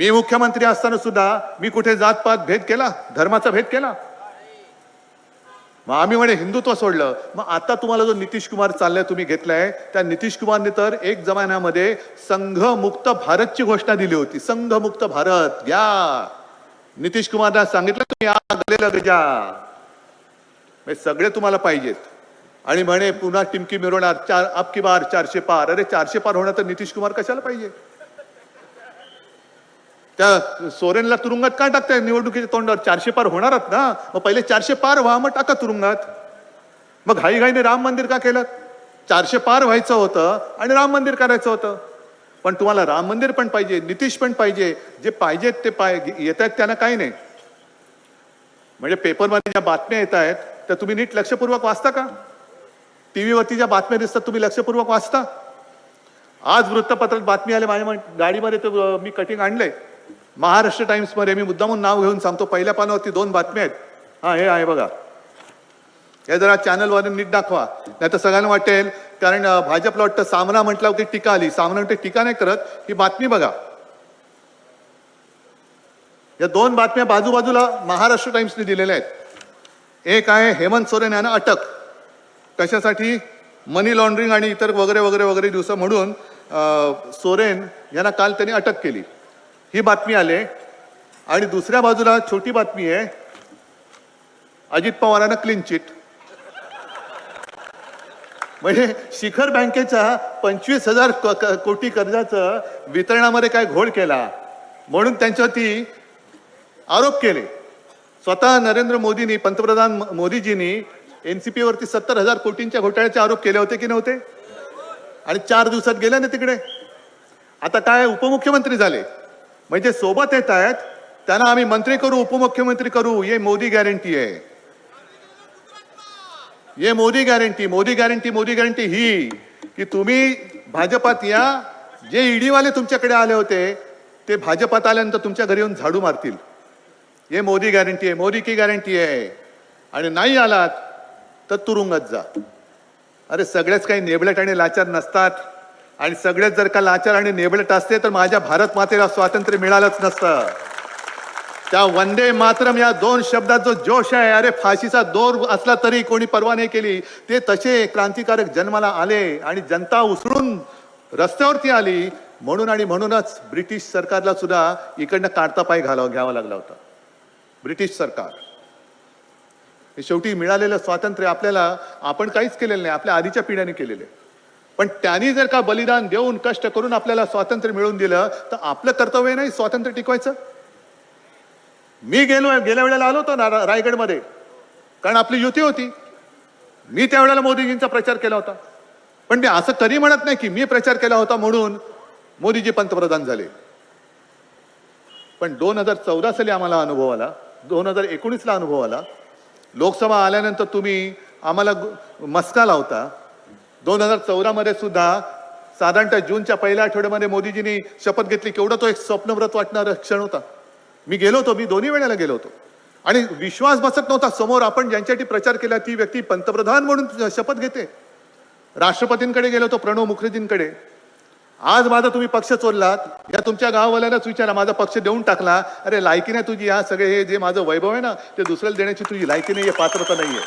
मी मुख्यमंत्री असताना सुद्धा मी कुठे जातपात भेद केला? धर्माचा भेद केला? मग आम्ही म्हणे हिंदुत्व सोडलं. मग आता तुम्हाला जो नितीश कुमार चाललाय तुम्ही घेतलाय त्या नितीश कुमारने तर एक जमान्यामध्ये संघमुक्त भारतची घोषणा दिली होती. संघमुक्त भारत घ्या. नितीश कुमारला सांगितलं तुम्ही या गलेला गजा. सगळे तुम्हाला पाहिजेत. आणि म्हणे पुन्हा टिमकी मिरवणार चार अबकी बार चारशे पार. अरे चारशे पार होणार तर नितीश कुमार कशाला पाहिजे? त्या सोरेनला तुरुंगात का टाकताय? निवडणुकीच्या तोंडावर चारशे पार होणारच ना? मग पहिले चारशे पार व्हा मग टाका तुरुंगात. मग घाईघाईने राम मंदिर का केलं? चारशे पार व्हायचं होतं आणि राम मंदिर करायचं होतं. पण तुम्हाला राम मंदिर पण पाहिजे नितीश पण पाहिजे जे पाहिजेत ते पाय येत आहेत त्यांना काही नाही. म्हणजे पेपरमध्ये ज्या बातम्या येत आहेत त्या तुम्ही नीट लक्षपूर्वक वाचता का? टी व्हीवरती ज्या बातम्या दिसतात तुम्ही लक्षपूर्वक वाचता? आज वृत्तपत्रात बातमी आली माझ्या गाडीमध्ये तर मी कटिंग आणलंय. महाराष्ट्र टाईम्समध्ये मी मुद्दामून नाव घेऊन सांगतो. पहिल्या पानावरती दोन बातम्या आहेत. हा हे आहे बघा. हे जरा चॅनलवर नीट दाखवा. नाही तर सगळ्यांना वाटेल कारण भाजपला वाटतं सामना म्हटलं की टीका आली. सामना म्हणते टीका नाही करत. ही बातमी बघा. या दोन बातम्या बाजूबाजूला महाराष्ट्र टाइम्सने दिलेल्या आहेत. एक आहे हेमंत सोरेन यांना अटक. कशासाठी? मनी लॉन्ड्रिंग आणि इतर वगैरे वगैरे वगैरे दिवसं म्हणून सोरेन यांना काल त्यांनी अटक केली. ही बातमी आले आणि दुसऱ्या बाजूला छोटी बातमी आहे. अजित पवारांना क्लीन चिट म्हणजे शिखर बँकेच्या पंचवीस हजार क- कोटी कर्जाचं वितरणामध्ये काय घोळ केला? म्हणून त्यांच्यावरती आरोप केले. स्वतः नरेंद्र मोदींनी पंतप्रधान मोदीजींनी एन सी पीवरती सत्तर हजार कोटींच्या घोटाळ्याचे आरोप केले होते की नव्हते? आणि चार दिवसात गेले ना तिकडे? आता काय उपमुख्यमंत्री झाले? म्हणजे सोबत येत आहेत त्यांना आम्ही मंत्री करू उपमुख्यमंत्री करू ये मोदी गॅरंटी आहे. ये Modi guarantee Modi guarantee Modi guarantee ही की तुम्ही भाजपात या जे ईडीवाले तुमच्याकडे आले होते ते भाजपात आल्यानंतर तुमच्या घरी येऊन झाडू मारतील. ये मोदी गॅरंटी आहे मोदी की गॅरंटी आहे. आणि नाही आलात तर तुरुंगात जा. अरे सगळेच काही नेबलेट आणि लाचार नसतात. आणि सगळेच जर का लाचार आणि नेबलट असते तर माझ्या भारत मातेला स्वातंत्र्य मिळालंच नसतं. त्या वंदे मातरम या दोन शब्दात जो जोश आहे अरे फाशीचा दोर असला तरी कोणी परवा नाही केली. ते तसे क्रांतिकारक जन्माला आले आणि जनता उसळून रस्त्यावरती आली. म्हणून आणि म्हणूनच ब्रिटिश सरकारला सुद्धा इकडनं काढता पाय घालावा घ्यावा लागला होता. ब्रिटिश सरकार. हे शेवटी मिळालेलं स्वातंत्र्य आपल्याला आपण काहीच केलेलं नाही आपल्या आधीच्या पिढ्याने केलेलं आहे. पण त्यांनी जर का बलिदान देऊन कष्ट करून आपल्याला स्वातंत्र्य मिळवून दिलं तर आपलं कर्तव्य नाही स्वातंत्र्य टिकवायचं? मी गेलो गेल्या वेळेला आलो होतो ना रायगडमध्ये. कारण आपली युती होती. मी त्यावेळेला मोदीजींचा प्रचार केला होता. पण मी असं कधी म्हणत नाही की मी प्रचार केला होता म्हणून मोदीजी पंतप्रधान झाले. पण दोन हजार चौदा साली आम्हाला अनुभव आला. दोन हजार एकोणीसला अनुभव आला. लोकसभा आल्यानंतर तुम्ही आम्हाला मस्का लावता. दोन हजार चौदामध्ये सुद्धा साधारणतः जूनच्या पहिल्या आठवड्यामध्ये मोदीजींनी शपथ घेतली केवढा तो एक स्वप्नव्रत वाटणारा क्षण होता. मी गेलो होतो मी दोन्ही वेळेला गेलो होतो. आणि विश्वास बसत नव्हता समोर आपण ज्यांच्यासाठी प्रचार केला ती व्यक्ती पंतप्रधान म्हणून शपथ घेते. राष्ट्रपतींकडे गेलो होतो प्रणव मुखर्जींकडे. आज माझा तुम्ही पक्ष चोरलात या तुमच्या गाववाल्यालाच विचारा माझा पक्ष देऊन टाकला. अरे लायकी नाही तुझी या सगळे हे जे माझं वैभव आहे ना ते दुसऱ्याला देण्याची तुझी लायकी नाहीये पात्रता नाहीये.